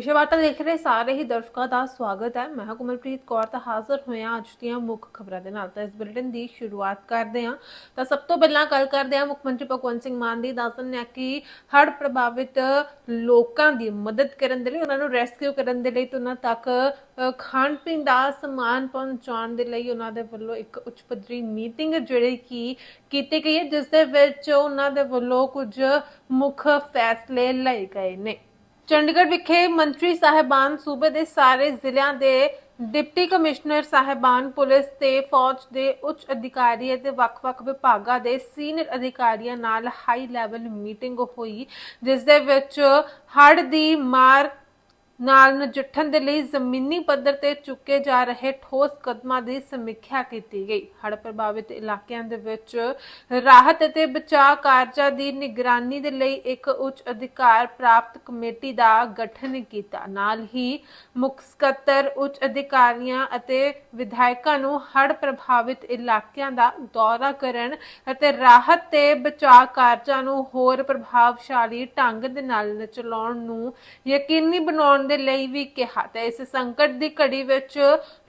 ਵਿਸ਼ੇਵਾਰਤਾ ਦੇਖ ਰਹੇ ਸਾਰੇ ਹੀ ਦਰਸ਼ਕਾਂ ਦਾ ਸਵਾਗਤ ਹੈ। ਮੈਂ ਹਾਂ ਕੌਰ ਤਾਂ ਹਾਜ਼ਰ ਹੋਏ ਅੱਜ ਦੀਆਂ ਮੁੱਖ ਖਬਰਾਂ ਦੇ ਨਾਲ। ਤਾਂ ਇਸ ਬੁਲੇਟਿਨ ਦੀ ਸ਼ੁਰੂਆਤ ਕਰਦੇ ਹਾਂ। ਤਾਂ ਸਭ ਤੋਂ ਪਹਿਲਾਂ ਗੱਲ ਕਰਦੇ ਹਾਂ ਮੁੱਖ ਮੰਤਰੀ ਭਗਵੰਤ ਸਿੰਘ ਮਾਨ ਦੀ। ਦੱਸਣ ਹੈ ਕਿ ਹੜ੍ਹ ਪ੍ਰਭਾਵਿਤ ਲੋਕਾਂ ਦੀ ਮਦਦ ਕਰਨ ਦੇ ਲਈ, ਉਹਨਾਂ ਨੂੰ ਰੈਸਕਿਊ ਕਰਨ ਦੇ ਲਈ ਤੇ ਉਹਨਾਂ ਤੱਕ ਖਾਣ ਪੀਣ ਦਾ ਸਮਾਨ ਪਹੁੰਚਾਉਣ ਦੇ ਲਈ ਉਹਨਾਂ ਦੇ ਵੱਲੋਂ ਇੱਕ ਉੱਚ ਪੱਧਰੀ ਮੀਟਿੰਗ ਜਿਹੜੀ ਕਿ ਕੀਤੀ ਗਈ ਹੈ, ਜਿਸ ਦੇ ਵਿੱਚ ਉਹਨਾਂ ਦੇ ਵੱਲੋਂ ਕੁਝ ਮੁੱਖ ਫੈਸਲੇ ਲਏ ਗਏ ਨੇ। ਚੰਡੀਗੜ੍ਹ ਵਿਖੇ ਮੰਤਰੀ ਸਾਹਿਬਾਨ ਸੂਬੇ ਦੇ ਸਾਰੇ ਜ਼ਿਲ੍ਹਿਆਂ ਦੇ ਡਿਪਟੀ ਕਮਿਸ਼ਨਰ ਸਾਹਿਬਾਨ, ਪੁਲਿਸ ਤੇ ਫੌਜ ਦੇ ਉੱਚ ਅਧਿਕਾਰੀ ਅਤੇ ਵੱਖ-ਵੱਖ ਵਿਭਾਗਾਂ ਦੇ ਸੀਨੀਅਰ ਅਧਿਕਾਰੀਆਂ ਨਾਲ ਹਾਈ ਲੈਵਲ ਮੀਟਿੰਗ ਹੋਈ, ਜਿਸ ਦੇ ਵਿੱਚ ਹੜ੍ਹ ਦੀ ਮਾਰ ਨਾਲ ਨਜਿੱਠਣ ਦੇ ਲਈ ਜ਼ਮੀਨੀ ਪੱਧਰ ਤੇ ਚੁੱਕੇ ਜਾ ਰਹੇ ਠੋਸ ਕਦਮਾਂ ਦੀ ਸਮੀਖਿਆ ਕੀਤੀ ਗਈ। ਹੜ੍ਹ ਪ੍ਰਭਾਵਿਤ ਇਲਾਕਿਆਂ ਦੇ ਵਿੱਚ ਰਾਹਤ ਅਤੇ ਬਚਾਅ ਕਾਰਜਾਂ ਦੀ ਨਿਗਰਾਨੀ ਦੇ ਲਈ ਇੱਕ ਉੱਚ ਅਧਿਕਾਰ ਪ੍ਰਾਪਤ ਕਮੇਟੀ ਦਾ ਗਠਨ ਕੀਤਾ। ਨਾਲ ਹੀ ਮੁੱਖ ਸਕੱਤਰ, ਉੱਚ ਅਧਿਕਾਰੀਆਂ ਅਤੇ ਵਿਧਾਇਕਾਂ ਨੂੰ ਹੜ੍ਹ ਪ੍ਰਭਾਵਿਤ ਇਲਾਕਿਆਂ ਦਾ ਦੌਰਾ ਕਰਨ ਅਤੇ ਰਾਹਤ ਤੇ ਬਚਾਅ ਕਾਰਜਾਂ ਨੂੰ ਹੋਰ ਪ੍ਰਭਾਵਸ਼ਾਲੀ ਢੰਗ ਦੇ ਨਾਲ ਚਲਾਉਣ ਨੂੰ ਯਕੀਨੀ ਬਣਾਉਣ ਦੇ ਲਈ ਵੀ ਕਿਹਾ ਤੇ ਇਸ ਸੰਕਟ ਦੀ ਘੜੀ ਵਿੱਚ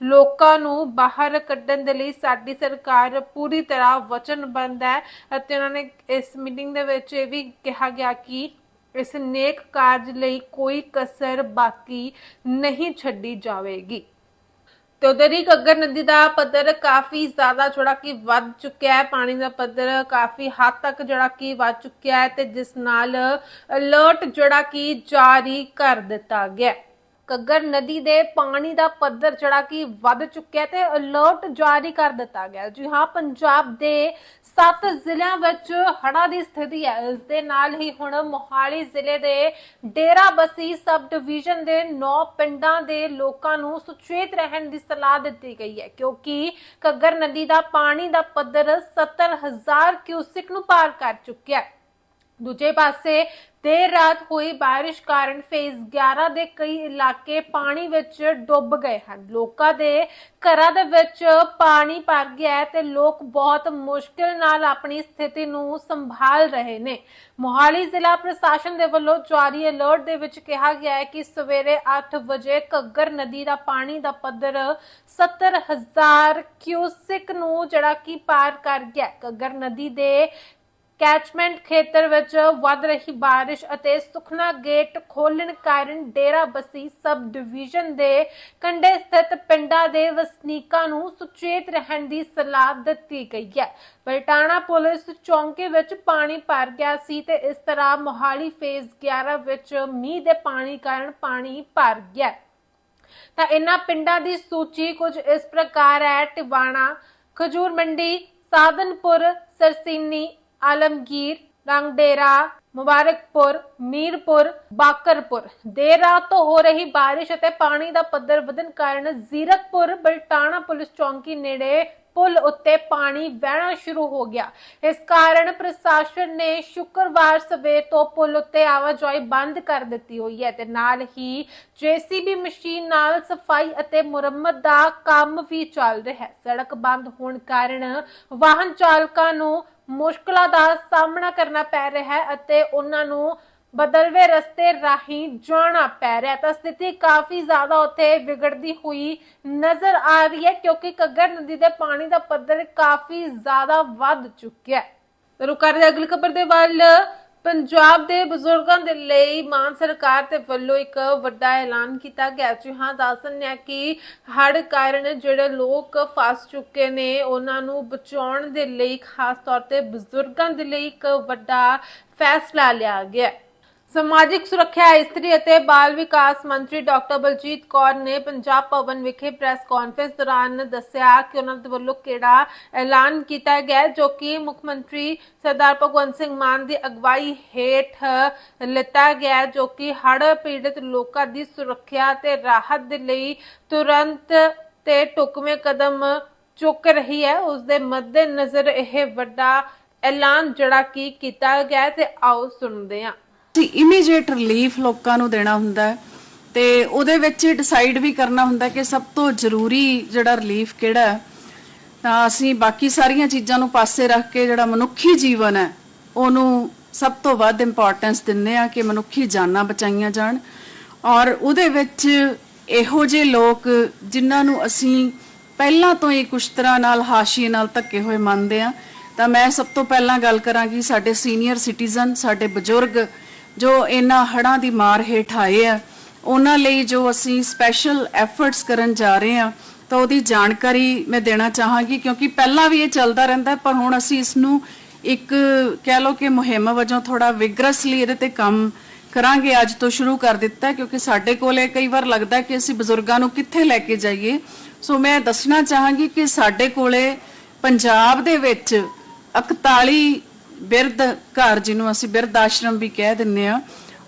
ਲੋਕਾਂ ਨੂੰ ਬਾਹਰ ਕੱਢਣ ਦੇ ਲਈ ਸਾਡੀ ਸਰਕਾਰ ਪੂਰੀ ਤਰ੍ਹਾਂ ਵਚਨਬੱਧ ਹੈ ਅਤੇ ਉਹਨਾਂ ਨੇ ਇਸ ਮੀਟਿੰਗ ਦੇ ਵਿੱਚ ਇਹ ਵੀ ਕਿਹਾ ਗਿਆ ਕਿ ਇਸ ਨੇਕ ਕਾਰਜ ਲਈ ਕੋਈ ਕਸਰ ਬਾਕੀ ਨਹੀਂ ਛੱਡੀ ਜਾਵੇਗੀ। ਤੇ ਉਧਰ ਹੀ ਘੱਗਰ ਨਦੀ ਦਾ ਪੱਧਰ ਕਾਫੀ ਜ਼ਿਆਦਾ ਜਿਹੜਾ ਕਿ ਵੱਧ ਚੁੱਕਿਆ ਹੈ, ਪਾਣੀ ਦਾ ਪੱਧਰ ਕਾਫੀ ਹੱਦ ਤੱਕ ਜਿਹੜਾ ਕਿ ਵੱਧ ਚੁੱਕਿਆ ਹੈ ਤੇ ਜਿਸ ਨਾਲ ਅਲਰਟ ਜਿਹੜਾ ਕਿ ਜਾਰੀ ਕਰ ਦਿੱਤਾ ਗਿਆ ਹੈ। ਘੱਗਰ ਨਦੀ ਦੇ ਪਾਣੀ ਦਾ ਪੱਧਰ ਜਿਹੜਾ ਕਿ ਵੱਧ ਚੁੱਕਿਆ ਤੇ ਅਲਰਟ ਜਾਰੀ ਕਰ ਦਿੱਤਾ ਗਿਆ ਜੀ ਹਾਂ, ਪੰਜਾਬ ਦੇ 7 ਜ਼ਿਲ੍ਹਿਆਂ ਵਿੱਚ ਹੜ੍ਹਾਂ ਦੀ ਸਥਿਤੀ ਹੈ। ਇਸ ਦੇ ਨਾਲ ਹੀ ਹੁਣ ਮੋਹਾਲੀ ਜ਼ਿਲ੍ਹੇ ਦੇ ਡੇਰਾ ਬਸੀ ਸਬ ਡਿਵੀਜ਼ਨ ਦੇ 9 ਪਿੰਡਾਂ ਦੇ ਲੋਕਾਂ ਨੂੰ ਸੁਚੇਤ ਰਹਿਣ ਦੀ ਸਲਾਹ ਦਿੱਤੀ ਗਈ ਹੈ, ਕਿਉਂਕਿ ਘੱਗਰ ਨਦੀ ਦਾ ਪਾਣੀ ਦਾ ਪੱਧਰ 70000 ਕਿਊਸਿਕ ਨੂੰ ਪਾਰ ਕਰ ਚੁੱਕਿਆ ਹੈ। ਦੂਜੇ ਪਾਸੇ ਦੇਰ ਰਾਤ ਹੋਈ ਬਾਰਿਸ਼ ਕਾਰਨ ਫੇਜ਼ 11 ਦੇ ਕਈ ਇਲਾਕੇ ਪਾਣੀ ਵਿੱਚ ਡੁੱਬ ਗਏ ਹਨ ਲੋਕਾਂ ਦੇ ਘਰਾਂ ਦੇ ਵਿੱਚ ਪਾਣੀ ਭਰ ਗਿਆ ਹੈ ਤੇ ਲੋਕ ਬਹੁਤ ਮੁਸ਼ਕਿਲ ਨਾਲ ਆਪਣੀ ਸਥਿਤੀ ਨੂੰ ਸੰਭਾਲ ਰਹੇ ਨੇ ਮੋਹਾਲੀ ਜ਼ਿਲ੍ਹਾ ਪ੍ਰਸ਼ਾਸਨ ਦੇ ਵੱਲੋਂ ਜਾਰੀ ਅਲਰਟ ਦੇ ਵਿੱਚ ਕਿਹਾ ਗਿਆ ਹੈ ਕਿ ਸਵੇਰੇ 8 ਵਜੇ ਘੱਗਰ ਨਦੀ ਦਾ ਪਾਣੀ ਦਾ ਪੱਧਰ 70000 ਕਿਊਸਿਕ ਨੂੰ ਜਿਹੜਾ ਕਿ ਪਾਰ ਕਰ ਗਿਆ ਹੈ। ਘੱਗਰ ਨਦੀ ਦੇ ਕੈਚਮੈਂਟ ਖੇਤਰ ਵਿੱਚ ਵੱਧ ਰਹੀ ਬਾਰਿਸ਼ ਅਤੇ ਸੁਖਨਾ ਗੇਟ ਖੋਲਣ ਕਾਰਨ ਡੇਰਾ ਬਸੀ ਸਬ ਡਿਵੀਜ਼ਨ ਦੇ ਕੰਢੇ ਸਥਿਤ ਪਿੰਡਾਂ ਦੇ ਵਸਨੀਕਾਂ ਨੂੰ ਸੁਚੇਤ ਰਹਿਣ ਦੀ ਸਲਾਹ ਦਿੱਤੀ ਗਈ ਹੈ। ਬਲਟਾਣਾ ਪੁਲਿਸ ਚੌਂਕੇ ਵਿੱਚ ਪਾਣੀ ਭਰ ਗਿਆ ਸੀ ਤੇ ਇਸ ਤਰ੍ਹਾਂ ਮੋਹਾਲੀ ਫੇਜ਼ 11 ਵਿੱਚ ਮੀਂਹ ਦੇ ਪਾਣੀ ਕਾਰਨ ਪਾਣੀ ਭਰ ਗਿਆ। ਤਾਂ ਇਹਨਾਂ ਪਿੰਡਾਂ ਦੀ ਸੂਚੀ ਕੁਝ ਇਸ ਪ੍ਰਕਾਰ ਹੈ। ਟਿਵਾਣਾ, ਖਜੂਰ ਮੰਡੀ, ਸਾਧਨਪੁਰ, ਸਰਸੀਨੀ ਆਲਮਗੀਰ ਰੰਗਡੇਰਾ ਮੁਬਾਰਕਪੁਰ ਮੀਰਪੁਰ ਬਾਕਰਪੁਰ ਦੇਰ ਰਾਤ ਤੋਂ ਹੋ ਰਹੀ ਬਾਰਿਸ਼ ਅਤੇ ਪਾਣੀ ਦਾ ਪੱਧਰ ਵਧਣ ਕਾਰਨ ਜ਼ੀਰਕਪੁਰ, ਬਲਟਾਣਾ ਪੁਲਿਸ ਚੌਂਕੀ ਨੇੜੇ ਪੁਲ ਉੱਤੇ ਪਾਣੀ ਵਹਿਣਾ ਸ਼ੁਰੂ ਹੋ ਗਿਆ। ਇਸ ਕਾਰਨ ਪ੍ਰਸ਼ਾਸਨ ਨੇ ਸ਼ੁੱਕਰਵਾਰ ਸਵੇਰ ਤੋਂ ਪੁਲ ਉੱਤੇ ਆਵਾਜਾਈ ਬੰਦ ਕਰ ਦਿੱਤੀ ਹੋਈ ਹੈ ਤੇ ਨਾਲ ਹੀ ਜੀਸੀਬੀ ਮਸ਼ੀਨ ਨਾਲ ਸਫ਼ਾਈ ਅਤੇ ਮੁਰੰਮਤ ਦਾ ਕੰਮ ਵੀ ਚੱਲ ਰਿਹਾ ਹੈ। ਸੜਕ ਬੰਦ ਹੋਣ ਕਾਰਨ ਵਾਹਨ ਚਾਲਕਾਂ ਨੂੰ ਮੁਸ਼ਕਲਾਂ ਦਾ ਸਾਹਮਣਾ ਕਰਨਾ ਪੈ ਰਿਹਾ ਹੈ ਅਤੇ ਉਹਨਾਂ ਨੂੰ ਬਦਲਵੇਂ ਰਸਤੇ ਰਾਹੀਂ ਜਾਣਾ ਪੈ ਰਿਹਾ ਤਾਂ ਸਥਿਤੀ ਕਾਫੀ ਜ਼ਿਆਦਾ ਉੱਥੇ ਵਿਗੜਦੀ ਹੋਈ ਨਜ਼ਰ ਆ ਰਹੀ ਹੈ ਕਿਉਂਕਿ ਘੱਗਰ ਨਦੀ ਦੇ ਪਾਣੀ ਦਾ ਪੱਧਰ ਕਾਫੀ ਜ਼ਿਆਦਾ ਵੱਧ ਚੁੱਕਿਆ ਹੈ। ਤਾਂ ਰੁਕ ਅਗਲੀ ਖਬਰ ਦੇ ਵੱਲ ਪੰਜਾਬ ਦੇ ਬਜ਼ੁਰਗਾਂ ਦੇ ਲਈ ਮਾਨ ਸਰਕਾਰ ਦੇ ਵੱਲੋਂ ਇੱਕ ਵੱਡਾ ਐਲਾਨ ਕੀਤਾ ਗਿਆ। ਜੀ ਹਾਂ ਦੱਸਣ ਹੈ ਕਿ ਹੜ ਕਾਰਨ ਜਿਹੜੇ ਲੋਕ ਫਸ ਚੁੱਕੇ ਨੇ, ਉਹਨਾਂ ਨੂੰ ਬਚਾਉਣ ਦੇ ਲਈ ਖਾਸ ਤੌਰ ਤੇ ਬਜ਼ੁਰਗਾਂ ਦੇ ਲਈ ਇੱਕ ਵੱਡਾ ਫੈਸਲਾ ਲਿਆ ਗਿਆ। ਸਮਾਜਿਕ ਸੁਰੱਖਿਆ ਇਸਤਰੀ ਅਤੇ ਬਾਲ ਵਿਕਾਸ ਮੰਤਰੀ ਡਾਕਟਰ ਬਲਜੀਤ ਕੌਰ ਨੇ ਪੰਜਾਬ ਭਵਨ ਵਿਖੇ ਪ੍ਰੈਸ ਕਾਨਫਰੰਸ ਦੌਰਾਨ ਦੱਸਿਆ ਕਿ ਉਹਨਾਂ ਦੇ ਵੱਲੋਂ ਕਿਹੜਾ ਐਲਾਨ ਕੀਤਾ ਗਿਆ ਜੋ ਕਿ ਮੁੱਖ ਮੰਤਰੀ ਸਰਦਾਰ ਭਗਵੰਤ ਸਿੰਘ ਮਾਨ ਦੀ ਅਗਵਾਈ ਹੇਠ ਲਿੱਤਾ ਗਿਆ ਜੋ ਕਿ ਹੜ੍ਹ ਪੀੜਤ ਲੋਕਾਂ ਦੀ ਸੁਰੱਖਿਆ ਤੇ ਰਾਹਤ ਦੇ ਲਈ ਤੁਰੰਤ ਤੇ ਟੁਕਵੇਂ ਕਦਮ ਚੁੱਕ ਰਹੀ ਹੈ। ਉਸ ਦੇ ਮੱਦੇ ਨਜ਼ਰ ਇਹ ਵੱਡਾ ਐਲਾਨ ਜਿਹੜਾ ਕਿ ਕੀਤਾ ਗਿਆ ਤੇ ਆਓ ਸੁਣਦੇ ਹਾਂ। ਅਸੀਂ ਇਮੀਡੀਏਟ ਰਿਲੀਫ ਲੋਕਾਂ ਨੂੰ ਦੇਣਾ ਹੁੰਦਾ ਹੈ ਤੇ ਉਹਦੇ ਵਿੱਚ ਡਿਸਾਈਡ ਵੀ ਕਰਨਾ ਹੁੰਦਾ ਕਿ ਸਭ ਤੋਂ ਜ਼ਰੂਰੀ ਜਿਹੜਾ ਰਿਲੀਫ ਕਿਹੜਾ ਹੈ, ਤਾਂ ਅਸੀਂ ਬਾਕੀ ਸਾਰੀਆਂ ਚੀਜ਼ਾਂ ਨੂੰ ਪਾਸੇ ਰੱਖ ਕੇ ਜਿਹੜਾ ਮਨੁੱਖੀ ਜੀਵਨ ਹੈ, ਉਹਨੂੰ ਸਭ ਤੋਂ ਵੱਧ ਇੰਪੋਰਟੈਂਸ ਦਿੰਦੇ ਆ ਕਿ ਮਨੁੱਖੀ ਜਾਨਾਂ ਬਚਾਈਆਂ ਜਾਣ ਔਰ ਉਹਦੇ ਵਿੱਚ ਇਹੋ ਜਿਹੇ ਲੋਕ ਜਿਨ੍ਹਾਂ ਨੂੰ ਅਸੀਂ ਪਹਿਲਾਂ ਤੋਂ ਹੀ ਕੁਝ ਤਰ੍ਹਾਂ ਨਾਲ ਹਾਸ਼ੀਏ ਨਾਲ ਧੱਕੇ ਹੋਏ ਮੰਨਦੇ ਆ ਤਾਂ ਮੈਂ ਸਭ ਤੋਂ ਪਹਿਲਾਂ ਗੱਲ ਕਰਾਂਗੀ ਸਾਡੇ ਸੀਨੀਅਰ ਸਿਟੀਜ਼ਨ ਸਾਡੇ ਬਜ਼ੁਰਗ ਜੋ ਇਹਨਾਂ ਹੜ੍ਹਾਂ ਦੀ ਮਾਰ ਹੇਠ ਆਏ ਆ, ਉਹਨਾਂ ਲਈ ਜੋ ਅਸੀਂ ਸਪੈਸ਼ਲ ਐਫਰਟਸ ਕਰਨ ਜਾ ਰਹੇ ਆ, ਤਾਂ ਉਹਦੀ ਜਾਣਕਾਰੀ ਮੈਂ ਦੇਣਾ ਚਾਹਾਂਗੀ, ਕਿਉਂਕਿ ਪਹਿਲਾਂ ਵੀ ਇਹ ਚੱਲਦਾ ਰਹਿੰਦਾ, ਪਰ ਹੁਣ ਅਸੀਂ ਇਸ ਨੂੰ ਇੱਕ ਕਹਿ ਲਓ ਕਿ ਮੁਹਿੰਮ ਵਜੋਂ ਥੋੜਾ ਵਿਗਰਸਲੀ ਇਹਦੇ ਤੇ ਕੰਮ ਕਰਾਂਗੇ, ਅੱਜ ਤੋਂ ਸ਼ੁਰੂ ਕਰ ਦਿੱਤਾ, ਕਿਉਂਕਿ ਸਾਡੇ ਕੋਲੇ ਕਈ ਵਾਰ ਲੱਗਦਾ ਕਿ ਅਸੀਂ ਬਜ਼ੁਰਗਾਂ ਨੂੰ ਕਿੱਥੇ ਲੈ ਕੇ ਜਾਈਏ। ਸੋ ਮੈਂ ਦੱਸਣਾ ਚਾਹਾਂਗੀ ਕਿ ਸਾਡੇ ਕੋਲੇ ਪੰਜਾਬ ਦੇ ਵਿੱਚ 41 ਬਿਰਧ ਘਰ ਜਿਹਨੂੰ ਅਸੀਂ ਬਿਰਧ ਆਸ਼ਰਮ ਵੀ ਕਹਿ ਦਿੰਨੇ ਆ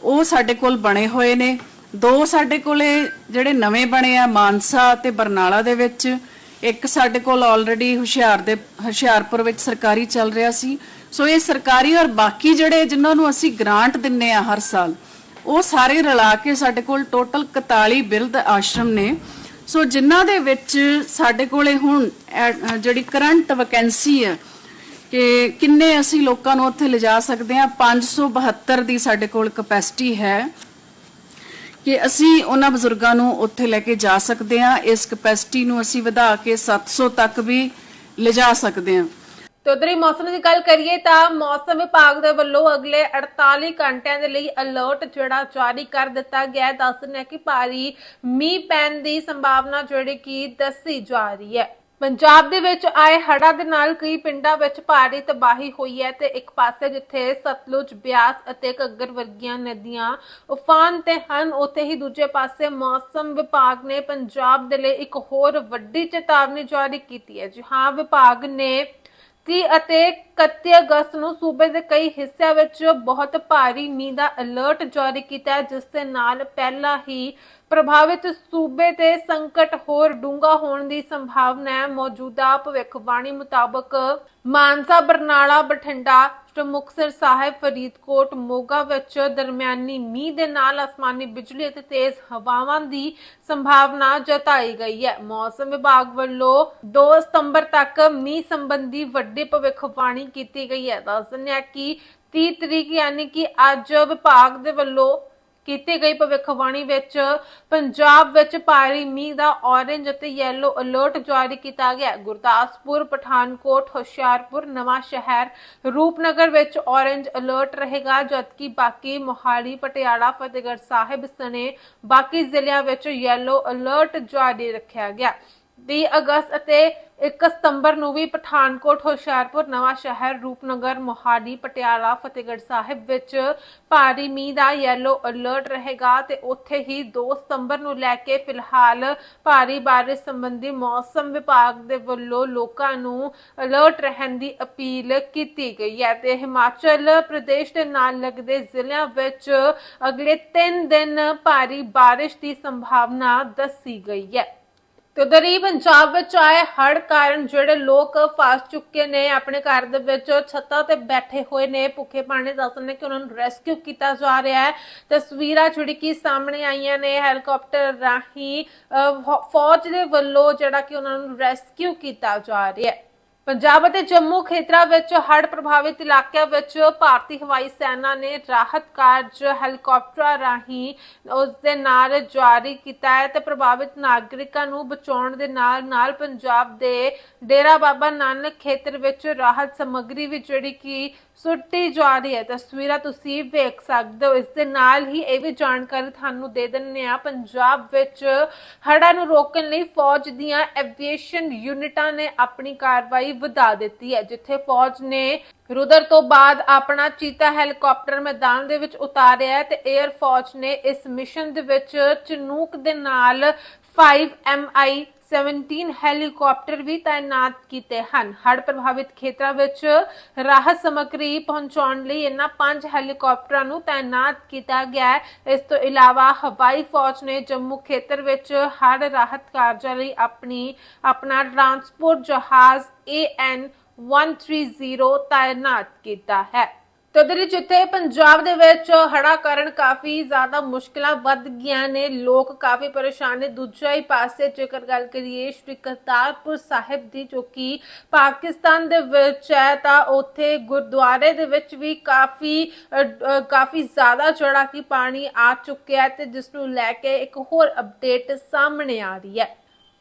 ਉਹ ਸਾਡੇ ਕੋਲ ਬਣੇ ਹੋਏ ਨੇ। ਦੋ ਸਾਡੇ ਕੋਲੇ ਜਿਹੜੇ ਨਵੇਂ ਬਣੇ ਆ, ਮਾਨਸਾ ਤੇ ਬਰਨਾਲਾ ਦੇ ਵਿੱਚ, ਇੱਕ ਸਾਡੇ ਕੋਲ ਆਲਰੇਡੀ ਹੁਸ਼ਿਆਰ ਦੇ, ਹੁਸ਼ਿਆਰਪੁਰ ਵਿੱਚ ਸਰਕਾਰੀ ਚੱਲ ਰਿਹਾ ਸੀ। ਸੋ ਇਹ ਸਰਕਾਰੀ ਔਰ ਬਾਕੀ ਜਿਹੜੇ ਜਿਨ੍ਹਾਂ ਨੂੰ ਅਸੀਂ ਗ੍ਰਾਂਟ ਦਿੰਨੇ ਆ ਹਰ ਸਾਲ, ਉਹ ਸਾਰੇ ਰਲਾ ਕੇ ਸਾਡੇ ਕੋਲ ਟੋਟਲ 41 ਬਿਰਧ ਆਸ਼ਰਮ ਨੇ। ਸੋ ਜਿਨ੍ਹਾਂ ਦੇ ਵਿੱਚ ਸਾਡੇ ਕੋਲੇ ਹੁਣ ਜਿਹੜੀ ਕਰੰਟ ਵੈਕੈਂਸੀ ਹੈ ਕਿ ਕਿੰਨੇ ਅਸੀਂ ਲੋਕਾਂ ਨੂੰ ਉੱਥੇ ਲਿਜਾ ਸਕਦੇ ਹਾਂ? 572 ਦੀ ਸਾਡੇ ਕੋਲ ਕਪੈਸਿਟੀ ਹੈ ਕਿ ਅਸੀਂ ਉਹਨਾਂ ਬਜ਼ੁਰਗਾਂ ਨੂੰ ਉੱਥੇ ਲੈ ਕੇ ਜਾ ਸਕਦੇ ਹਾਂ। ਇਸ ਕਪੈਸਿਟੀ ਨੂੰ ਅਸੀਂ ਵਧਾ ਕੇ 700 ਤੱਕ ਵੀ ਲਿਜਾ ਸਕਦੇ ਹਾਂ। ਤੇ ਉਧਰ ਮੌਸਮ ਦੀ ਗੱਲ ਕਰੀਏ ਤਾਂ ਮੌਸਮ ਵਿਭਾਗ ਦੇ ਵੱਲੋਂ ਅਗਲੇ 48 ਘੰਟਿਆਂ ਦੇ ਲਈ ਅਲਰਟ ਜਿਹੜਾ ਜਾਰੀ ਕਰ ਦਿੱਤਾ ਗਿਆ ਹੈ। ਦੱਸਣਾ ਕਿ ਭਾਰੀ ਮੀਂਹ ਪੈਣ ਦੀ ਸੰਭਾਵਨਾ ਜਿਹੜੀ ਕਿ ਦੱਸੀ ਜਾ ਰਹੀ ਹੈ। ਪੰਜਾਬ ਦੇ ਵਿੱਚ ਆਏ ਹੜ੍ਹਾਂ ਦੇ ਨਾਲ ਕਈ ਪਿੰਡਾਂ ਵਿੱਚ ਭਾਰੀ ਤਬਾਹੀ ਹੋਈ ਹੈ ਤੇ ਇੱਕ ਪਾਸੇ ਜਿੱਥੇ ਸਤਲੁਜ, ਬਿਆਸ ਅਤੇ ਘੱਗਰ ਵਰਗੀਆਂ ਨਦੀਆਂ ਉਫਾਨ ਤੇ ਹਨ, ਉੱਥੇ ਹੀ ਦੂਜੇ ਪਾਸੇ ਮੌਸਮ ਵਿਭਾਗ ਨੇ ਪੰਜਾਬ ਦੇ ਲਈ ਇੱਕ ਹੋਰ ਵੱਡੀ ਚੇਤਾਵਨੀ ਜਾਰੀ ਕੀਤੀ ਹੈ। ਜੀ ਹਾਂ, ਵਿਭਾਗ ਨੇ 30 ਅਤੇ 31 ਅਗਸਤ ਨੂੰ ਸੂਬੇ ਦੇ ਕਈ ਹਿੱਸਿਆਂ ਵਿੱਚ ਬਹੁਤ ਭਾਰੀ ਮੀਂਹ ਦਾ ਅਲਰਟ ਜਾਰੀ ਕੀਤਾ ਹੈ, ਜਿਸ ਦੇ ਨਾਲ ਪਹਿਲਾਂ ਹੀ ਪ੍ਰਭਾਵਿਤ ਸੂਬੇ ਤੇ ਸੰਕਟ ਹੋਰ ਡੂੰਘਾ ਹੋਣ ਦੀ ਸੰਭਾਵਨਾ ਹੈ। ਮੌਜੂਦਾ ਭਵਿੱਖਬਾਣੀ ਮੁਤਾਬਕ ਮਾਨਸਾ, ਬਰਨਾਲਾ, ਬਠਿੰਡਾ ਤੇ ਸਾਹਿਬ, ਫਰੀਦਕੋਟ, ਮੋਗਾ ਵਿੱਚ ਦਰਮਿਆਨੀ ਮੀਂਹ ਦੇ ਨਾਲ ਅਸਮਾਨੀ ਬਿਜਲੀ ਅਤੇ ਤੇਜ਼ ਹਵਾਵਾਂ ਦੀ ਸੰਭਾਵਨਾ ਜਤਾਈ ਗਈ ਹੈ। ਮੌਸਮ ਵਿਭਾਗ ਵੱਲੋਂ 2 ਸਤੰਬਰ ਤੱਕ ਮੀਂਹ ਸੰਬੰਧੀ ਵੱਡੀ ਭਵਿੱਖਬਾਣੀ ਕੀਤੀ ਗਈ ਹੈ। ਦੱਸ ਦਿੰਦੇ ਹਾਂ ਕਿ 30 ਤਰੀਕ ਯਾਨੀ ਕਿ ਅੱਜ ਵਿਭਾਗ ਦੇ ਵੱਲੋਂ ਕੀਤੀ ਗਈ ਭਵਿੱਖਬਾਣੀ ਵਿੱਚ ਪੰਜਾਬ ਵਿੱਚ ਭਾਰੀ ਮੀਂਹ ਦਾ ਔਰੇਂਜ ਅਤੇ ਯੈਲੋ ਅਲਰਟ ਜਾਰੀ ਕੀਤਾ ਗਿਆ। ਗੁਰਦਾਸਪੁਰ, ਪਠਾਨਕੋਟ, ਹੁਸ਼ਿਆਰਪੁਰ ਨਵਾਂ ਸ਼ਹਿਰ ਰੂਪਨਗਰ ਵਿੱਚ ਔਰੇਂਜ ਅਲਰਟ ਰਹੇਗਾ, ਜਦਕਿ ਬਾਕੀ ਮੋਹਾਲੀ, ਪਟਿਆਲਾ, ਫਤਿਹਗੜ੍ਹ ਸਾਹਿਬ ਸਣੇ ਬਾਕੀ ਜ਼ਿਲ੍ਹਿਆਂ ਵਿੱਚ ਯੈਲੋ ਅਲਰਟ ਜਾਰੀ ਰੱਖਿਆ ਗਿਆ। 30 ਅਗਸਤ ਅਤੇ 1 ਸਤੰਬਰ ਨੂੰ ਵੀ ਪਠਾਨਕੋਟ, ਹੁਸ਼ਿਆਰਪੁਰ ਨਵਾਂ ਸ਼ਹਿਰ ਰੂਪਨਗਰ, ਮੋਹਾਲੀ, ਪਟਿਆਲਾ, ਫਤਿਹਗੜ੍ਹ ਸਾਹਿਬ ਵਿੱਚ ਭਾਰੀ ਮੀਂਹ ਦਾ ਯੈਲੋ ਅਲਰਟ ਰਹੇਗਾ ਤੇ ਉੱਥੇ ਹੀ 2 ਸਤੰਬਰ ਨੂੰ ਲੈ ਕੇ ਫਿਲਹਾਲ ਭਾਰੀ ਬਾਰਿਸ਼ ਸੰਬੰਧੀ ਮੌਸਮ ਵਿਭਾਗ ਦੇ ਵੱਲੋਂ ਲੋਕਾਂ ਨੂੰ ਅਲਰਟ ਰਹਿਣ ਦੀ ਅਪੀਲ ਕੀਤੀ ਗਈ ਹੈ ਤੇ ਹਿਮਾਚਲ ਪ੍ਰਦੇਸ਼ ਦੇ ਨਾਲ ਲੱਗਦੇ ਜ਼ਿਲ੍ਹਿਆਂ ਵਿੱਚ ਅਗਲੇ 3 ਦਿਨ ਭਾਰੀ ਬਾਰਿਸ਼ ਦੀ ਸੰਭਾਵਨਾ ਦੱਸੀ ਗਈ ਹੈ। ਤੇ ਉਧਰ ਹੀ ਪੰਜਾਬ ਵਿੱਚ ਆਏ ਹੜ ਕਾਰਨ ਜਿਹੜੇ ਲੋਕ ਫਸ ਚੁੱਕੇ ਨੇ ਆਪਣੇ ਘਰ ਦੇ ਵਿੱਚ ਛੱਤਾਂ ਤੇ ਬੈਠੇ ਹੋਏ ਨੇ। ਭੁੱਖੇ ਪਾਣੀ ਦੱਸਣੇ ਕਿ ਉਹਨਾਂ ਨੂੰ ਰੈਸਕਿਊ ਕੀਤਾ ਜਾ ਰਿਹਾ ਹੈ। ਤਸਵੀਰਾਂ ਜਿਹੜੀ ਕਿ ਸਾਹਮਣੇ ਆਈਆਂ ਨੇ ਹੈਲੀਕਾਪਟਰ ਰਾਹੀਂ ਅਹ, ਫੌਜ ਦੇ ਵੱਲੋਂ ਜਿਹੜਾ ਕਿ ਉਹਨਾਂ ਨੂੰ ਰੈਸਕਿਊ ਕੀਤਾ ਜਾ ਰਿਹਾ ਹੈ। ਪੰਜਾਬ ਅਤੇ ਜੰਮੂ ਖੇਤਰਾਂ ਵਿੱਚ ਹੜ੍ਹ ਪ੍ਰਭਾਵਿਤ ਇਲਾਕਿਆਂ ਵਿੱਚ ਭਾਰਤੀ ਹਵਾਈ ਸੈਨਾ ਨੇ ਰਾਹਤ ਕਾਰਜ ਹੈਲੀਕਾਪਟਰਾਂ ਰਾਹੀਂ ਉਸ ਦੇ ਨਾਲ ਜਾਰੀ ਕੀਤਾ ਹੈ ਤੇ ਪ੍ਰਭਾਵਿਤ ਨਾਗਰਿਕਾਂ ਨੂੰ ਬਚਾਉਣ ਦੇ ਨਾਲ ਨਾਲ ਪੰਜਾਬ ਦੇ ਡੇਰਾ ਬਾਬਾ ਨਾਨਕ ਖੇਤਰ ਵਿੱਚ ਰਾਹਤ ਸਮੱਗਰੀ ਵੀ ਜਿਹੜੀ ਕਿ ਸੁੱਟੀ ਜਾ ਰਹੀ ਹੈ। ਤਸਵੀਰਾਂ ਤੁਸੀਂ ਵੇਖ ਸਕਦੇ ਹੋ। ਇਸ ਦੇ ਨਾਲ ਹੀ ਇਹ ਵੀ ਜਾਣਕਾਰੀ ਤੁਹਾਨੂੰ ਦੇ ਦਿੰਨੇ ਆ ਪੰਜਾਬ ਵਿੱਚ ਹੜ੍ਹਾਂ ਨੂੰ ਰੋਕਣ ਲਈ ਫੌਜ ਦੀਆਂ ਐਵੀਏਸ਼ਨ ਯੂਨਿਟਾਂ ਨੇ ਆਪਣੀ ਕਾਰਵਾਈ ਵਧਾ ਦਿੱਤੀ ਹੈ, ਜਿੱਥੇ ਫੌਜ ਨੇ ਰੁਦਰ ਤੋਂ ਬਾਅਦ ਆਪਣਾ ਚੀਤਾ ਹੈਲੀਕਾਪਟਰ ਮੈਦਾਨ ਦੇ ਵਿੱਚ ਉਤਾਰਿਆ ਤੇ 에ਅਰ ਫੌਜ ਨੇ ਇਸ ਮਿਸ਼ਨ ਦੇ ਵਿੱਚ ਚਨੂਕ ਦੇ ਨਾਲ 5MI 17 ਹੈਲੀਕਾਪਟਰ ਵੀ ਤਾਇਨਾਤ ਕੀਤੇ ਹਨ। ਹੜ੍ਹ ਪ੍ਰਭਾਵਿਤ ਖੇਤਰਾਂ ਵਿੱਚ ਰਾਹਤ ਸਮੱਗਰੀ ਪਹੁੰਚਾਉਣ ਲਈ ਇਹਨਾਂ ਪੰਜ ਹੈਲੀਕਾਪਟਰਾਂ ਨੂੰ ਤਾਇਨਾਤ ਕੀਤਾ ਗਿਆ ਹੈ। ਇਸ ਤੋਂ ਇਲਾਵਾ ਹਵਾਈ ਫੌਜ ਨੇ ਜੰਮੂ ਖੇਤਰ ਵਿੱਚ ਹੜ੍ਹ ਰਾਹਤ ਕਾਰਜਾਂ ਲਈ ਆਪਣੀ, ਆਪਣਾ ਟਰਾਂਸਪੋਰਟ ਜਹਾਜ਼ AN 130 ਤਾਇਨਾਤ ਕੀਤਾ ਹੈ। ਤੇ ਉਧਰ ਜਿੱਥੇ ਪੰਜਾਬ ਦੇ ਵਿੱਚ ਹੜਾ ਕਾਰਨ ਕਾਫੀ ਜ਼ਿਆਦਾ ਮੁਸ਼ਕਲਾਂ ਵੱਧ ਗਈਆਂ ਨੇ, ਲੋਕ ਕਾਫੀ ਪਰੇਸ਼ਾਨ ਨੇ। ਦੂਜੇ ਹੀ ਪਾਸੇ ਜੇਕਰ ਗੱਲ ਕਰੀਏ, ਸ਼੍ਰੀ ਕਰਤਾਰਪੁਰ ਸਾਹਿਬ ਦੀ ਜੋ ਕਿ ਪਾਕਿਸਤਾਨ ਦੇ ਵਿੱਚ ਹੈ, ਤਾਂ ਉੱਥੇ ਗੁਰਦੁਆਰੇ ਦੇ ਵਿੱਚ ਵੀ ਕਾਫੀ ਕਾਫੀ ਜ਼ਿਆਦਾ ਜਿਹੜਾ ਕਿ ਪਾਣੀ ਆ ਚੁੱਕਿਆ ਹੈ ਤੇ ਜਿਸ ਨੂੰ ਲੈ ਕੇ ਇੱਕ ਹੋਰ ਅਪਡੇਟ ਸਾਹਮਣੇ ਆ ਰਹੀ ਹੈ।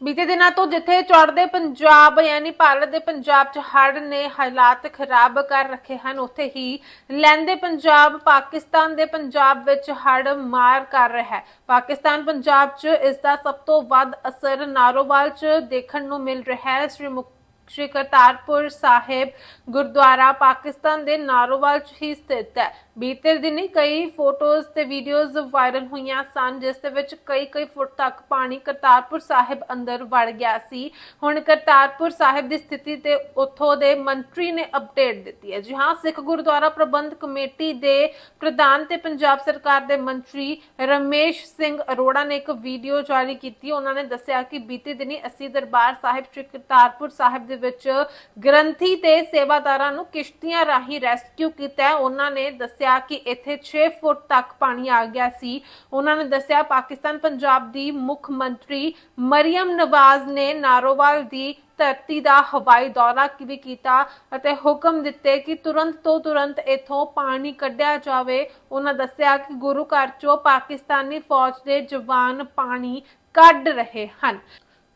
ਬੀਤੇ ਦਿਨਾਂ ਤੋਂ ਜਿੱਥੇ ਚੜ੍ਹਦੇ ਪੰਜਾਬ ਯਾਨੀ ਭਾਰਤ ਦੇ ਪੰਜਾਬ 'ਚ ਹੜ੍ਹ ਨੇ ਹਾਲਾਤ ਖਰਾਬ ਕਰ ਰੱਖੇ ਹਨ, ਉੱਥੇ ਹੀ ਲਹਿੰਦੇ ਪੰਜਾਬ ਪਾਕਿਸਤਾਨ ਦੇ ਪੰਜਾਬ ਵਿੱਚ ਹੜ੍ਹ ਮਾਰ ਕਰ ਰਿਹਾ ਹੈ। ਪਾਕਿਸਤਾਨ ਪੰਜਾਬ 'ਚ ਇਸ ਦਾ ਸਭ ਤੋਂ ਵੱਧ ਅਸਰ ਨਾਰੋਵਾਲ 'ਚ ਦੇਖਣ ਨੂੰ ਮਿਲ ਰਿਹਾ ਹੈ। ਸ੍ਰੀ ਮੁਕ, ਸ਼੍ਰੀ ਕਰਤਾਰਪੁਰ ਸਾਹਿਬ ਗੁਰਦੁਆਰਾ ਪਾਕਿਸਤਾਨ ਦੇ ਨਾਰੋਵਾਲ 'ਚ ਹੀ ਸਥਿਤ ਹੈ। ਬੀਤੇ ਦਿਨੀ ਕਈ ਫੋਟੋਜ਼ ਤੇ ਵੀਡੀਓਜ਼ ਵਾਇਰਲ ਹੋਈਆਂ ਸਨ, ਜਿਸ ਦੇ ਵਿੱਚ ਕਈ ਕਈ ਫੁੱਟ ਤੱਕ ਪਾਣੀ ਕਰਤਾਰਪੁਰ ਸਾਹਿਬ ਅੰਦਰ ਵੜ ਗਿਆ ਸੀ। ਹੁਣ ਕਰਤਾਰਪੁਰ ਸਾਹਿਬ ਦੀ ਸਥਿਤੀ ਤੇ ਉੱਥੋਂ ਦੇ ਮੰਤਰੀ ਨੇ ਅਪਡੇਟ ਦਿੱਤੀ ਹੈ। ਜੀ ਹਾਂ, ਸਿੱਖ ਗੁਰਦੁਆਰਾ ਪ੍ਰਬੰਧ ਕਮੇਟੀ ਦੇ ਪ੍ਰਧਾਨ ਤੇ ਪੰਜਾਬ ਸਰਕਾਰ ਦੇ ਮੰਤਰੀ ਰਮੇਸ਼ ਸਿੰਘ ਅਰੋੜਾ ਨੇ ਇੱਕ ਵੀਡੀਓ ਜਾਰੀ ਕੀਤੀ। ਉਹਨਾਂ ਨੇ ਦੱਸਿਆ ਕਿ ਬੀਤੇ ਦਿਨੀ ਅਸੀਂ ਦਰਬਾਰ ਸਾਹਿਬ ਸ੍ਰੀ ਕਰਤਾਰਪੁਰ ਸਾਹਿਬ ਦੇ ਵਿੱਚ ਗ੍ਰੰਥੀ ਤੇ ਸੇਵਾਦਾਰਾਂ ਨੂੰ ਕਿਸ਼ਤੀਆਂ ਰਾਹੀਂ ਰੈਸਕਿਊ ਕੀਤਾ। ਹੈ ਉਹਨਾਂ ਨੇ ਦੱਸਿਆ ਕਿ ਇੱਥੇ 6 ਫੁੱਟ ਤੱਕ ਪਾਣੀ ਆ ਗਿਆ ਸੀ। ਉਹਨਾਂ ਨੇ ਦੱਸਿਆ ਪਾਕਿਸਤਾਨ ਪੰਜਾਬ ਦੀ ਮੁੱਖ ਮੰਤਰੀ ਮਰੀਮ ਨਵਾਜ਼ ਨੇ ਨਾਰੋਵਾਲ ਦੀ ਧਰਤੀ ਦਾ ਹਵਾਈ ਦੌਰਾ ਵੀ ਕੀਤਾ ਅਤੇ ਹੁਕਮ ਦਿੱਤੇ ਕਿ ਤੁਰੰਤ ਤੋਂ ਤੁਰੰਤ ਇਥੋਂ ਪਾਣੀ ਕੱਢਿਆ ਜਾਵੇ। ਉਹਨਾਂ ਦੱਸਿਆ ਕਿ ਗੁਰੂ ਘਰ ਚੋਂ ਪਾਕਿਸਤਾਨੀ ਫੌਜ ਦੇ ਜਵਾਨ ਪਾਣੀ ਕੱਢ ਰਹੇ ਹਨ।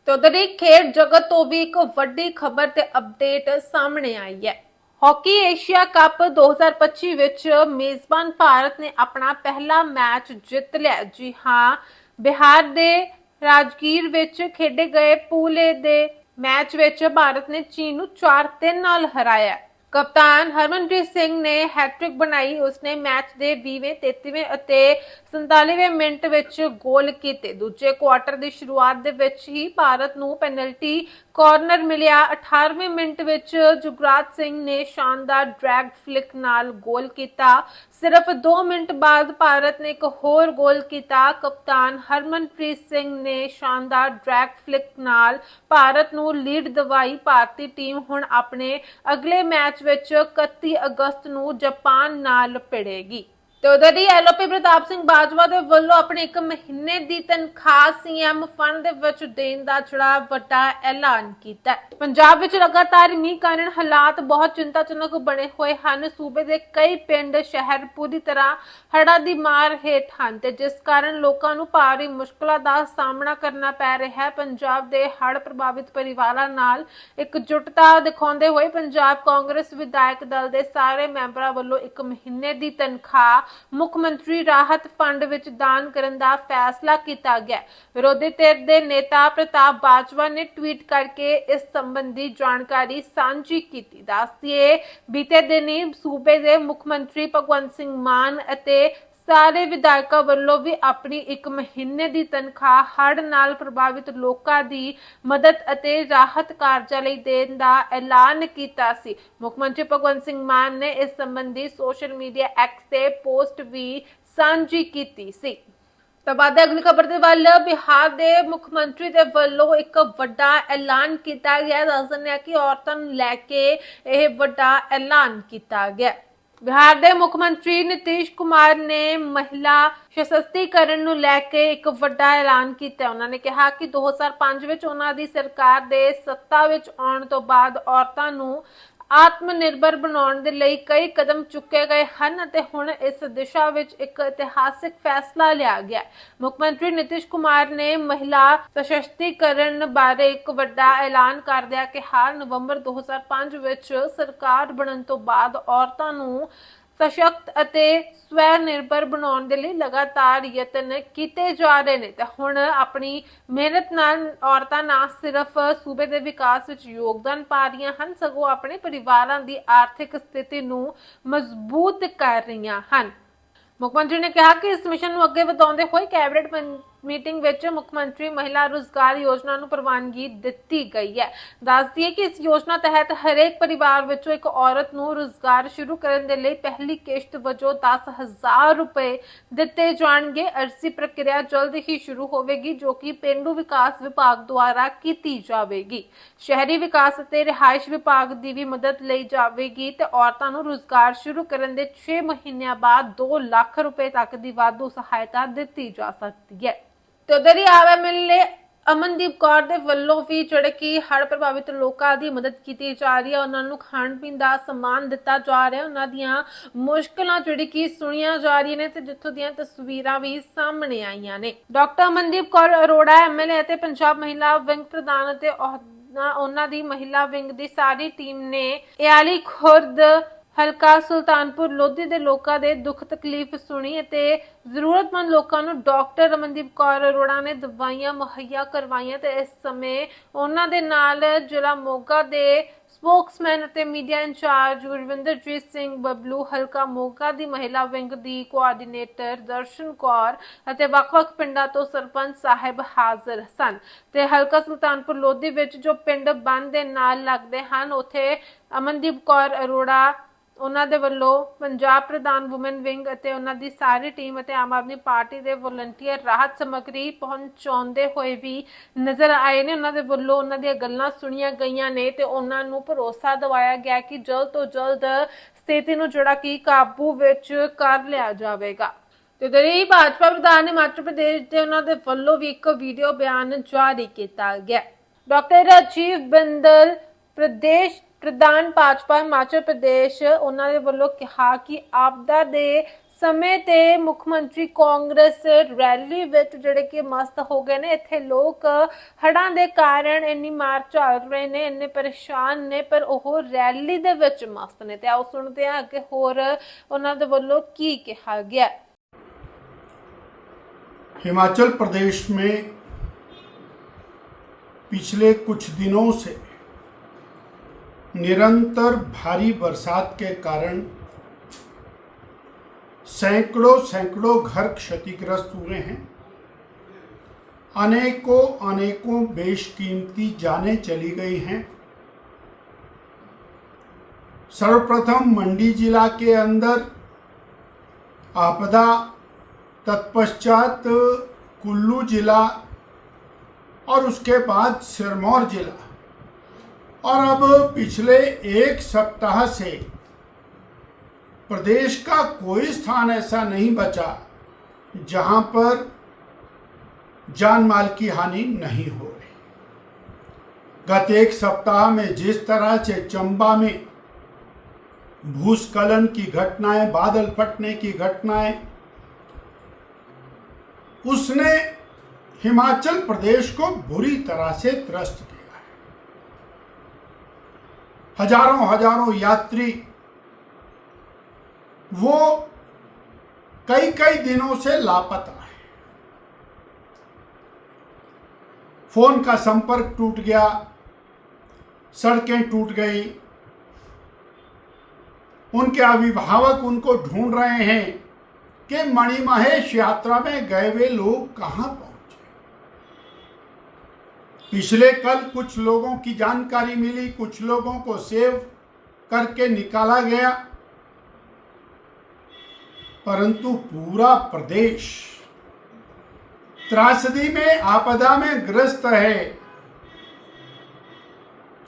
ਤੇ ਉਧਰ ਹੀ ਖੇਡ ਜਗਤ ਤੋਂ ਵੀ ਇੱਕ ਵੱਡੀ ਖਬਰ ਤੇ ਅਪਡੇਟ ਸਾਹਮਣੇ ਆਈ ਹੈ। ਹਾਕੀ ਏਸ਼ੀਆ ਕੱਪ 2025 ਵਿੱਚ ਮੇਜ਼ਬਾਨ ਭਾਰਤ ਨੇ ਆਪਣਾ ਪਹਿਲਾ ਮੈਚ ਜਿੱਤ ਲਿਆ। ਜੀ ਹਾਂ, ਬਿਹਾਰ ਦੇ ਰਾਜਗੀਰ ਵਿੱਚ ਖੇਡੇ ਗਏ ਪੂਲੇ ਦੇ ਮੈਚ ਵਿੱਚ ਭਾਰਤ ਨੇ ਚੀਨ ਨੂੰ 4-3 ਨਾਲ ਹਰਾਇਆ। ਕਪਤਾਨ ਹਰਮਨਪ੍ਰੀਤ ਸਿੰਘ ਨੇ ਹੈਟ੍ਰਿਕ ਬਣਾਈ। ਉਸਨੇ ਮੈਚ ਦੇ 20ਵੇਂ 33ਵੇਂ ਅਤੇ 47ਵੇਂ ਮਿੰਟ ਵਿੱਚ ਗੋਲ ਕੀਤੇ। ਦੂਜੇ ਕੁਆਟਰ ਦੀ ਸ਼ੁਰੂਆਤ ਦੇ ਵਿੱਚ ਹੀ ਭਾਰਤ ਨੂੰ ਪੈਨਲਟੀ ਕਾਰਨਰ ਮਿਲਿਆ। 18ਵੇਂ ਮਿੰਟ ਵਿੱਚ ਜੁਗਰਾਜ ਸਿੰਘ ਨੇ ਸ਼ਾਨਦਾਰ ਡਰੈਗ ਫਲਿਕ ਨਾਲ ਗੋਲ ਕੀਤਾ। ਸਿਰਫ 2 ਮਿੰਟ ਬਾਅਦ ਭਾਰਤ ਨੇ ਇੱਕ ਹੋਰ ਗੋਲ ਕੀਤਾ। ਕਪਤਾਨ ਹਰਮਨਪ੍ਰੀਤ ਸਿੰਘ ਨੇ ਸ਼ਾਨਦਾਰ ਡਰੈਗ ਫਲਿਕ ਨਾਲ ਭਾਰਤ ਨੂੰ ਲੀਡ ਦਿਵਾਈ। ਭਾਰਤੀ ਟੀਮ ਹੁਣ ਆਪਣੇ ਅਗਲੇ ਮੈਚ ਵਿੱਚ 31 ਅਗਸਤ ਨੂੰ ਜਾਪਾਨ ਨਾਲ ਭਿੜੇਗੀ। ਤੇ ਉਧਰ ਹੀ ਐਲਓਪੀ ਪ੍ਰਤਾਪ ਸਿੰਘ ਬਾਜਵਾ ਦੇ ਵੱਲੋਂ ਆਪਣੇ ਇੱਕ ਮਹੀਨੇ ਦੀ ਤਨਖਾਹ ਸੀਐਮ ਫੰਡ ਦੇ ਵਿੱਚ ਦੇਣ ਦਾ ਜਿਹੜਾ ਵੱਡਾ ਐਲਾਨ ਕੀਤਾ ਪੰਜਾਬ ਵਿੱਚ ਲਗਾਤਾਰ ਮੀਂਹ ਕਾਰਨ ਹਾਲਾਤ ਬਹੁਤ ਚਿੰਤਾਜਨਕ ਬਣੇ ਹੋਏ ਹਨ। ਸੂਬੇ ਦੇ ਕਈ ਪਿੰਡ ਸ਼ਹਿਰ ਪੂਰੀ ਤਰ੍ਹਾਂ ਹੜ੍ਹਾਂ ਦੀ ਮਾਰ ਹੇਠ ਹਨ ਤੇ ਜਿਸ ਕਾਰਨ ਲੋਕਾਂ ਨੂੰ ਭਾਰੀ ਮੁਸ਼ਕਲਾਂ ਦਾ ਸਾਹਮਣਾ ਕਰਨਾ ਪੈ ਰਿਹਾ ਹੈ। ਪੰਜਾਬ ਦੇ ਹੜ੍ਹ ਪ੍ਰਭਾਵਿਤ ਪਰਿਵਾਰਾਂ ਨਾਲ ਇਕਜੁੱਟਤਾ ਦਿਖਾਉਂਦੇ ਹੋਏ ਪੰਜਾਬ ਕਾਂਗਰਸ ਵਿਧਾਇਕ ਦਲ ਦੇ ਸਾਰੇ ਮੈਂਬਰਾਂ ਵੱਲੋਂ ਇੱਕ ਮਹੀਨੇ ਦੀ ਤਨਖਾਹ ਮੁੱਖ ਮੰਤਰੀ ਰਾਹਤ ਫੰਡ ਵਿੱਚ ਦਾਨ ਕਰਨ ਦਾ ਫੈਸਲਾ ਕੀਤਾ ਗਿਆ। ਵਿਰੋਧੀ ਧਿਰ ਦੇ ਨੇਤਾ ਪ੍ਰਤਾਪ ਬਾਜਵਾ ਨੇ ਟਵੀਟ ਕਰਕੇ ਇਸ ਸੰਬੰਧੀ ਜਾਣਕਾਰੀ ਸਾਂਝੀ ਕੀਤੀ। ਦੱਸਦੀਏ, ਬੀਤੇ ਦਿਨੀ ਸੂਬੇ ਦੇ ਮੁੱਖ ਮੰਤਰੀ ਭਗਵੰਤ ਸਿੰਘ ਮਾਨ ਅਤੇ ਸਾਰੇ ਵਿਧਾਇਕਾਂ ਵੱਲੋਂ ਵੀ ਆਪਣੀ ਇੱਕ ਮਹੀਨੇ ਦੀ ਤਨਖਾਹ ਹੜ੍ਹ ਨਾਲ ਪ੍ਰਭਾਵਿਤ ਲੋਕਾਂ ਦੀ ਮਦਦ ਅਤੇ ਰਾਹਤ ਕਾਰਜਾਂ ਲਈ ਦੇਣ ਦਾ ਐਲਾਨ ਕੀਤਾ ਸੀ। ਮੁੱਖ ਮੰਤਰੀ ਭਗਵੰਤ ਸਿੰਘ ਮਾਨ ਨੇ ਇਸ ਸੰਬੰਧੀ ਸੋਸ਼ਲ ਮੀਡੀਆ ਐਕਸ ਤੇ ਪੋਸਟ ਵੀ ਸਾਂਝੀ ਕੀਤੀ ਸੀ। ਤਾਂ ਅਗਲੀ ਖਬਰ ਦੇ ਵੱਲ ਬਿਹਾਰ ਦੇ ਮੁੱਖ ਮੰਤਰੀ ਦੇ ਵੱਲੋਂ ਇੱਕ ਵੱਡਾ ਐਲਾਨ ਕੀਤਾ ਗਿਆ। ਦੱਸ ਦਿੰਦੇ ਹਾਂ ਕਿ ਔਰਤਾਂ ਨੂੰ ਲੈ ਕੇ ਇਹ ਵੱਡਾ ਐਲਾਨ ਕੀਤਾ ਗਿਆ। ਬਿਹਾਰ ਦੇ ਮੁੱਖ ਮੰਤਰੀ ਨਿਤੀਸ਼ ਕੁਮਾਰ ਨੇ ਮਹਿਲਾ ਸਸ਼ਕਤੀਕਰਨ ਨੂੰ ਲੈ ਕੇ ਇੱਕ ਵੱਡਾ ਐਲਾਨ ਕੀਤਾ। ਉਹਨਾਂ ਨੇ ਕਿਹਾ ਕਿ 2005 ਵਿੱਚ ਉਹਨਾਂ ਦੀ ਸਰਕਾਰ ਦੇ ਸੱਤਾ ਵਿੱਚ ਆਉਣ ਤੋਂ ਬਾਅਦ ਔਰਤਾਂ ਨੂੰ ਆਤਮ ਨਿਰਭਰ ਬਣਾਉਣ ਦੇ ਲਈ ਕਈ ਕਦਮ ਚੁੱਕੇ ਗਏ ਹਨ ਅਤੇ ਹੁਣ ਇਸ ਦਿਸ਼ਾ ਵਿੱਚ ਇੱਕ ਇਤਿਹਾਸਿਕ ਫੈਸਲਾ ਲਿਆ ਗਿਆ ਮੁੱਖ ਮੰਤਰੀ ਨਿਤਿਸ਼ ਕੁਮਾਰ ਨੇ ਮਹਿਲਾ ਸਸ਼ਕਤੀਕਰਨ ਬਾਰੇ ਇੱਕ ਵੱਡਾ ਐਲਾਨ ਕਰਦਿਆਂ ਕਿਹਾ, ਨਵੰਬਰ 2005 ਵਿੱਚ ਸਰਕਾਰ ਬਣਨ ਤੋਂ ਬਾਅਦ ਔਰਤਾਂ ਨੂੰ ਸਸ਼ਕਤ ਅਤੇ ਸਵੈ ਨਿਰਭਰ ਬਣਾਉਣ ਦੇ ਲਈ ਲਗਾਤਾਰ ਯਤਨ ਕੀਤੇ ਜਾ ਰਹੇ ਨੇ। ਤੇ ਹੁਣ ਆਪਣੀ ਮਿਹਨਤ ਨਾਲ ਔਰਤਾਂ ਨਾ ਸਿਰਫ ਸੂਬੇ ਦੇ ਵਿਕਾਸ ਵਿੱਚ ਯੋਗਦਾਨ ਪਾ ਰਹੀਆਂ ਹਨ, ਸਗੋਂ ਆਪਣੇ ਪਰਿਵਾਰਾਂ ਦੀ ਆਰਥਿਕ ਸਥਿਤੀ ਨੂੰ ਮਜ਼ਬੂਤ ਕਰ ਰਹੀਆਂ ਹਨ। ਮੁੱਖ ਮੰਤਰੀ ਨੇ ਕਿਹਾ ਕਿ ਇਸ ਮਿਸ਼ਨ ਨੂੰ ਅੱਗੇ ਵਧਾਉਂਦੇ ਹੋਏ ਕੈਬਨਿਟ ਮੰ- ਮੀਟਿੰਗ ਵਿੱਚ ਮੁੱਖ ਮੰਤਰੀ ਮਹਿਲਾ ਰੋਜ਼ਗਾਰ ਯੋਜਨਾ ਨੂੰ ਪ੍ਰਵਾਨਗੀ ਦਿੱਤੀ ਗਈ ਹੈ। ਦੱਸਦੀ ਹੈ ਕਿ ਇਸ ਯੋਜਨਾ ਤਹਿਤ ਹਰੇਕ ਪਰਿਵਾਰ ਵਿੱਚੋਂ ਇੱਕ ਔਰਤ ਨੂੰ ਰੋਜ਼ਗਾਰ ਸ਼ੁਰੂ ਕਰਨ ਦੇ ਲਈ ਪਹਿਲੀ ਕਿਸ਼ਤ ਵਜੋਂ 10000 ਰੁਪਏ ਦਿੱਤੇ ਜਾਣਗੇ। ਅਰਜ਼ੀ ਪ੍ਰਕਿਰਿਆ ਜਲਦ ਹੀ ਸ਼ੁਰੂ ਹੋਵੇਗੀ, ਜੋ ਕਿ ਪਿੰਡੂ ਵਿਕਾਸ ਵਿਭਾਗ ਦੁਆਰਾ ਕੀਤੀ ਜਾਵੇਗੀ। ਸ਼ਹਿਰੀ ਵਿਕਾਸ ਅਤੇ ਰਿਹਾਇਸ਼ ਵਿਭਾਗ ਦੀ ਵੀ ਮਦਦ ਲਈ ਜਾਵੇਗੀ ਤੇ ਔਰਤਾਂ ਨੂੰ ਰੋਜ਼ਗਾਰ ਸ਼ੁਰੂ ਕਰਨ ਦੇ 6 ਮਹੀਨਿਆਂ ਬਾਅਦ 2 ਲੱਖ ਰੁਪਏ ਤੱਕ ਦੀ ਵਾਧੂ ਸਹਾਇਤਾ ਦਿੱਤੀ ਜਾ ਸਕਦੀ ਹੈ। ਤੇ ਉਧਰ ਹੀ ਆਵੈਮਐਲਏ ਅਮਨਦੀਪ ਕੌਰ ਦੇ ਵੱਲੋਂ ਵੀ ਜਿਹੜੇ ਕਿ ਹੜ੍ਹ ਪ੍ਰਭਾਵਿਤ ਲੋਕਾਂ ਦੀ ਮਦਦ ਕੀਤੀ ਜਾ ਰਹੀ ਹੈ, ਉਹਨਾਂ ਨੂੰ ਖਾਣ ਪੀਣ ਦਾ ਸਮਾਨ ਦਿੱਤਾ ਜਾ ਰਿਹਾ ਉਹਨਾਂ ਦੀਆਂ ਮੁਸ਼ਕਲਾਂ ਜਿਹੜੀ ਕਿ ਸੁਣੀਆਂ ਜਾ ਰਹੀਆਂ ਨੇ ਤੇ ਜਿੱਥੋਂ ਦੀਆਂ ਤਸਵੀਰਾਂ ਵੀ ਸਾਹਮਣੇ ਆਈਆਂ ਨੇ। ਡਾਕਟਰ ਅਮਨਦੀਪ ਕੌਰ ਅਰੋੜਾ ਐਮਐਲਏ ਅਤੇ ਪੰਜਾਬ ਮਹਿਲਾ ਵਿੰਗ ਪ੍ਰਧਾਨ ਅਤੇ ਅਹੁਦਾ- ਉਹਨਾਂ ਦੀ ਮਹਿਲਾ ਵਿੰਗ ਦੀ ਸਾਰੀ ਟੀਮ ਨੇ ਇਆਲੀ ਖੁਰਦ ਹਲਕਾ ਸੁਲਤਾਨਪੁਰ ਲੋਧੀ ਦੇ ਲੋਕਾਂ ਦੇ ਦੁੱਖ ਤਕਲੀਫ ਸੁਣੀ ਅਤੇ ਜ਼ਰੂਰਤਮੰਦ ਲੋਕਾਂ ਨੂੰ ਡਾਕਟਰ ਰਮਨਦੀਪ ਕੌਰ ਅਰੋੜਾ ਨੇ ਦਵਾਈਆਂ ਮੁਹੱਈਆ ਕਰਵਾਈਆਂ ਤੇ ਇਸ ਸਮੇਂ ਉਹਨਾਂ ਦੇ ਨਾਲ ਜ਼ਿਲ੍ਹਾ ਮੋਗਾ ਦੇ ਸਪੋਕਸਮੈਨ ਅਤੇ ਮੀਡੀਆ ਇੰਚਾਰਜ ਗੁਰਵਿੰਦਰਜੀਤ ਸਿੰਘ ਬਬਲੂ, ਹਲਕਾ ਮੋਗਾ ਦੀ ਮਹਿਲਾ ਵਿੰਗ ਦੀ ਕੋਆਰਡੀਨੇਟਰ ਦਰਸ਼ਨ ਕੌਰ ਅਤੇ ਵੱਖ-ਵੱਖ ਪਿੰਡਾਂ ਤੋਂ ਸਰਪੰਚ ਸਾਹਿਬ ਹਾਜ਼ਰ ਸਨ ਤੇ ਹਲਕਾ ਸੁਲਤਾਨਪੁਰ ਲੋਧੀ ਵਿੱਚ ਜੋ ਪਿੰਡ ਬੰਦ ਦੇ ਨਾਲ ਲੱਗਦੇ ਹਨ, ਉੱਥੇ ਅਮਨਦੀਪ ਕੌਰ ਅਰੋੜਾ ਉਹਨਾਂ ਦੇ ਵੱਲੋਂ ਪੰਜਾਬ ਪ੍ਰਧਾਨ ਔਮਨ ਵਿੰਗ ਅਤੇ ਉਹਨਾਂ ਦੀ ਸਾਰੀ ਟੀਮ ਅਤੇ ਆਮ ਆਦਮੀ ਪਾਰਟੀ ਦੇ ਵਲੰਟੀਅਰ ਰਾਹਤ ਸਮੱਗਰੀ ਪਹੁੰਚਾਉਂਦੇ ਹੋਏ ਵੀ ਨਜ਼ਰ ਆਏ ਨੇ। ਉਹਨਾਂ ਦੇ ਵੱਲੋਂ ਉਹਨਾਂ ਦੀਆਂ ਗੱਲਾਂ ਸੁਣੀਆਂ ਗਈਆਂ ਨੇ ਤੇ ਉਹਨਾਂ ਨੂੰ ਭਰੋਸਾ ਦਿਵਾਇਆ ਗਿਆ ਕਿ ਜਲਦ ਤੋਂ ਜਲਦ ਸਥਿਤੀ ਨੂੰ ਜਿਹੜਾ ਕਿ ਕਾਬੂ ਵਿੱਚ ਕਰ ਲਿਆ ਜਾਵੇਗਾ। ਤੇ ਦਰੀ ਭਾਜਪਾ ਪ੍ਰਧਾਨ ਹਿਮਾਚਲ ਪ੍ਰਦੇਸ਼ ਦੇ ਉਹਨਾਂ ਦੇ ਵੱਲੋਂ ਵੀ ਇੱਕ ਵੀਡੀਓ ਬਿਆਨ ਜਾਰੀ ਕੀਤਾ ਗਿਆ। ਡਾਕਟਰ ਰਾਜੀਵ ਬਿੰਦਲ, ਪ੍ਰਦੇਸ਼ ਪ੍ਰਧਾਨ ਭਾਜਪਾ ਹਿਮਾਚਲ ਪ੍ਰਦੇਸ਼ ਉਹਨਾਂ ਦੇ ਵੱਲੋਂ ਕਿਹਾ ਕਿ ਆਪਦਾ ਦੇ ਸਮੇਂ ਤੇ ਮੁੱਖ ਮੰਤਰੀ ਕਾਂਗਰਸ ਰੈਲੀ ਵਿੱਚ ਜਿਹੜੇ ਕਿ ਮਸਤ ਹੋ ਗਏ ਨੇ ਇੱਥੇ ਲੋਕ ਹੜਾਂ ਦੇ ਕਾਰਨ ਇੰਨੀ ਮਾਰ ਝੱਲ ਰਹੇ ਨੇ ਇੰਨੇ ਪਰੇਸ਼ਾਨ ਨੇ ਪਰ ਉਹ ਰੈਲੀ ਦੇ ਵਿੱਚ ਮਸਤ ਨੇ ਤੇ ਆਓ ਸੁਣਦੇ ਹਾਂ ਅੱਗੇ ਹੋਰ ਉਹਨਾਂ ਦੇ ਵੱਲੋਂ ਕੀ ਕਿਹਾ ਗਿਆ हिमाचल प्रदेश में पिछले कुछ दिनों से निरंतर भारी बरसात के कारण सैकड़ों सैकड़ों घर क्षतिग्रस्त हुए हैं। अनेकों अनेकों बेशकीमती जानें चली गई हैं। सर्वप्रथम मंडी जिला के अंदर आपदा तत्पश्चात कुल्लू जिला और उसके बाद सिरमौर जिला। और अब पिछले एक सप्ताह से प्रदेश का कोई स्थान ऐसा नहीं बचा जहाँ पर जान माल की हानि नहीं हो रही। गत एक सप्ताह में जिस तरह से चंबा में भूस्खलन की घटनाएँ, बादल फटने की घटनाएँ, उसने हिमाचल प्रदेश को बुरी तरह से त्रस्त हज़ारों हज़ारों यात्री वो कई कई दिनों से लापता है। फ़ोन का संपर्क टूट गया, सड़कें टूट गई, उनके अभिभावक उनको ढूंढ रहे हैं कि मणिमहेश यात्रा में गए हुए लोग कहाँ पहुँचे। पिछले कल कुछ लोगों की जानकारी मिली, कुछ लोगों को सेव करके निकाला गया। परंतु पूरा प्रदेश त्रासदी में, आपदा में ग्रस्त है।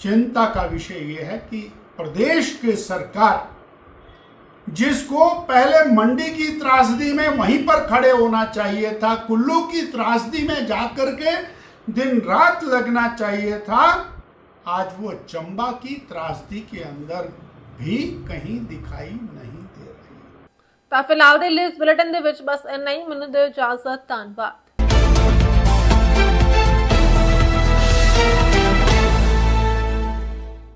चिंता का विषय यह है कि प्रदेश की सरकार जिसको पहले मंडी की त्रासदी में वहीं पर खड़े होना चाहिए था, कुल्लू की त्रासदी में जाकर के दिन रात लगना चाहिए था आज वो चंबा की त्रासदी के अंदर भी कहीं दिखाई नहीं दे रही ਤਾਂ ਫਿਲਹਾਲ ਦੇ ਲਈ ਇਸ ਬੁਲੇਟਿਨ ਦੇ ਵਿੱਚ ਬਸ ਇੰਨਾ ਹੀ ਮੈਨੂੰ ਦਿਓ ਇਜਾਜ਼ਤ ਧੰਨਵਾਦ